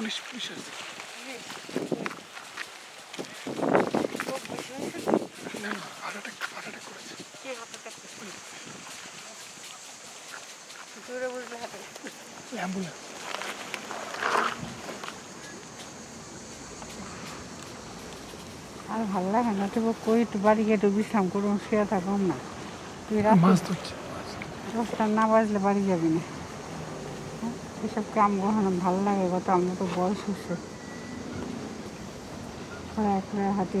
Police police আছে। না না হার্ট অ্যাটাক হার্ট অ্যাটাক করেছে। দূরে বুঝলে হবে অ্যাম্বুলেন্স। আর ভালো লাগে না তবু কই একটু বাড়ি গিয়ে একটু বিশ্রাম করুন শুয়ে থাকুন না। তুই রাস্তা না বাজলে বাড়ি যাবি না? এসব কাম কখনো ভালো লাগে কত আমরা তো বয়স হচ্ছে। খোঁড়ায় খোঁড়ায় হাতে।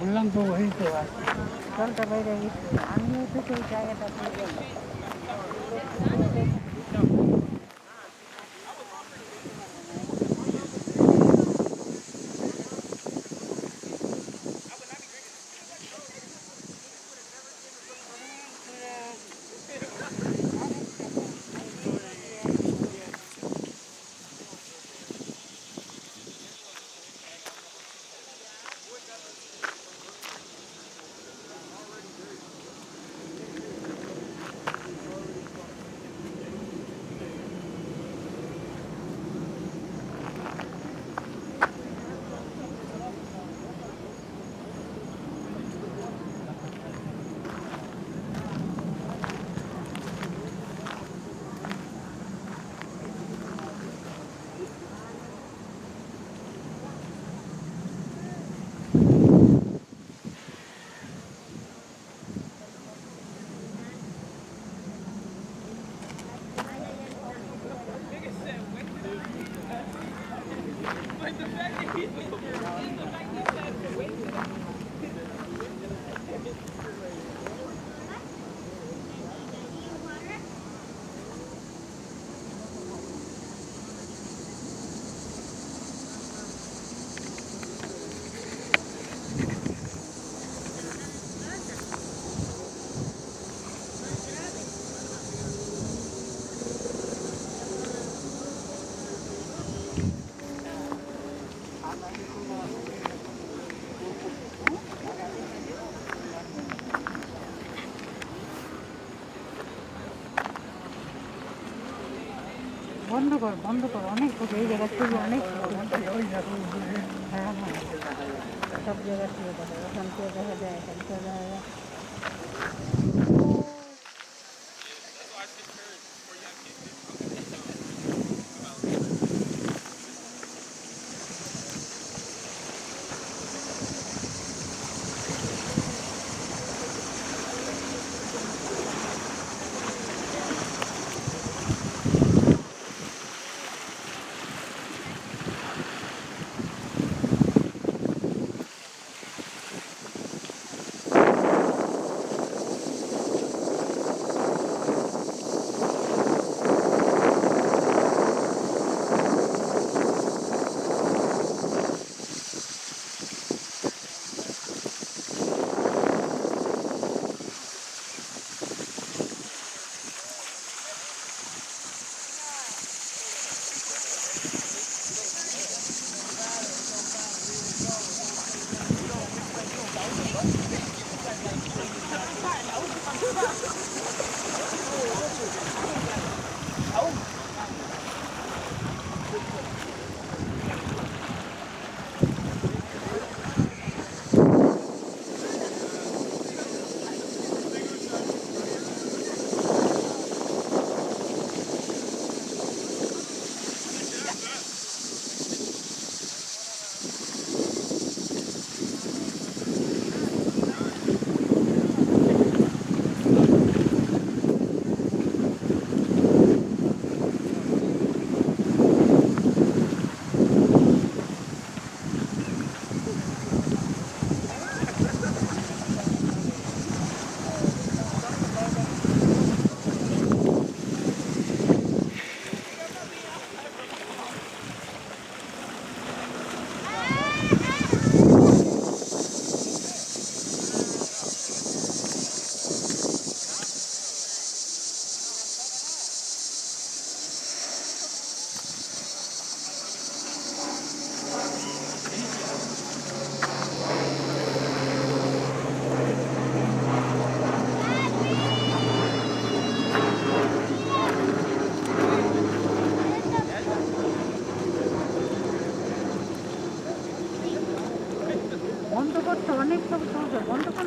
বললাম তো ওই তো জলটা বাইরে গেছে আমিও তো সেই জায়গাটা পেয়ে বন্ধ কর বন্ধ কর, অনেক এই জায়গা থেকে অনেক হ্যাঁ হ্যাঁ সব জায়গা থেকে দেখা যায় ওখান থেকে দেখা যায়, এখান দেখা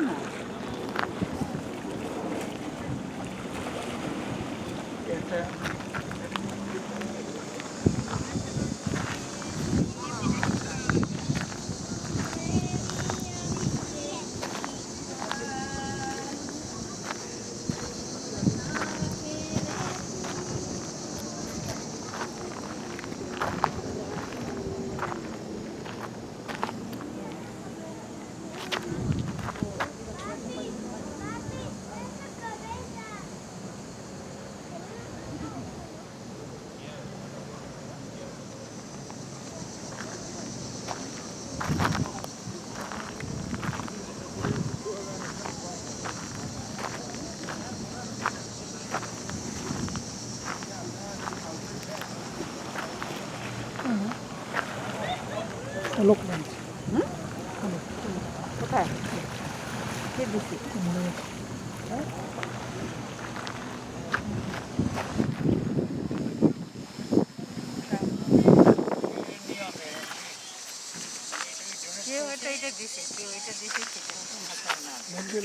না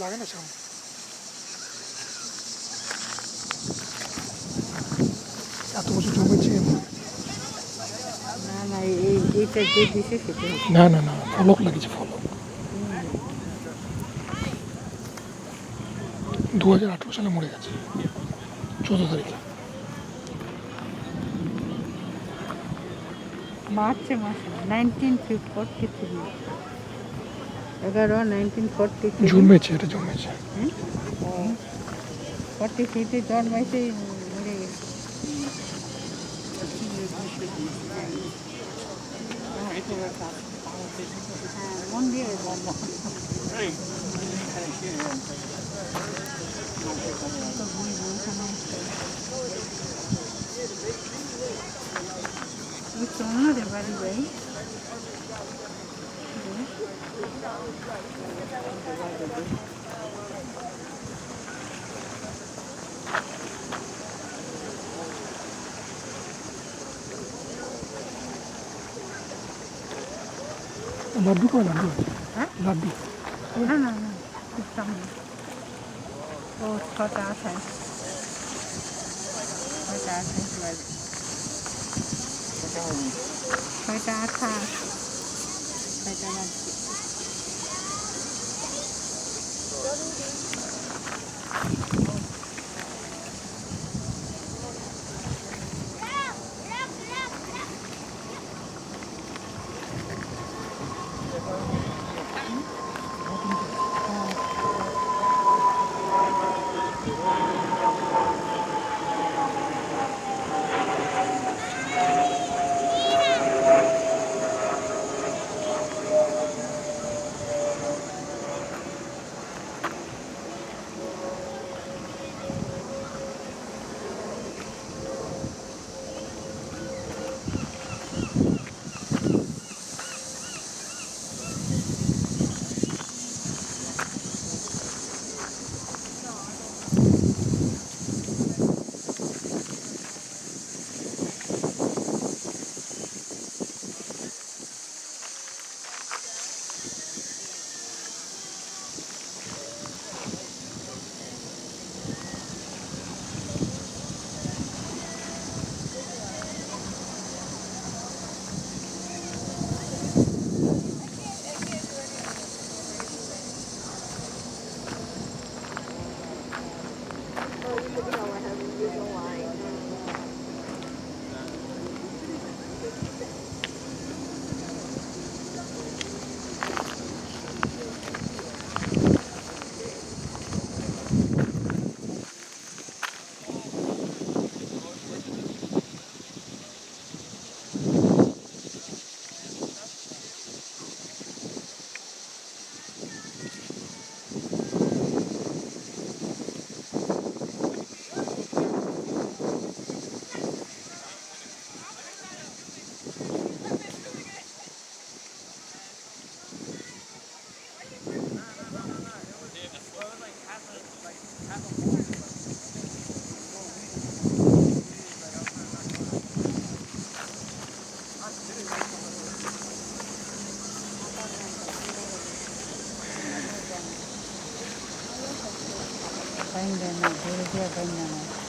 লাগে না সামনে এত বছর জমেছে না না না ফলক লাগিয়েছে ফলক। দু হাজার আঠেরো সালে মরে গেছে। চোদ্দ তারিখে। মার্চে মাসে নাইনটিন ফোরটি থ্রি এগারো নাইনটিন ফোরটি থ্রি জন্মেছে এটা জন্মেছে ফোরটি থ্রিতে জন্মাইছে মরে গেছে হ্যাঁ মন্দিরে জন্ম অন্যদের বাড়ি যাই লাড্ডু করে লাড্ডু হ্যাঁ লাড্ডু না না না খুব সামনে ও ছটা আঠাশ ছয়টা আঠাশ বাজে ছয়টা আঠাশ ছয়টা বাজছে বাইন্দা না